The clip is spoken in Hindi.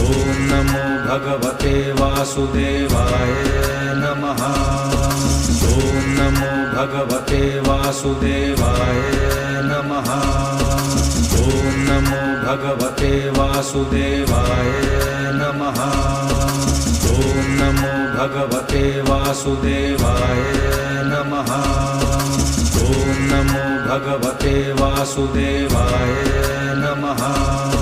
ॐ नमो भगवते वासुदेवाय नमः। ॐ नमो भगवते वासुदेवाय नमः। ॐ नमो भगवते वासुदेवाय नमः। ॐ नमो भगवते वासुदेवाय नमः। ॐ नमो भगवते वासुदेवाय नमः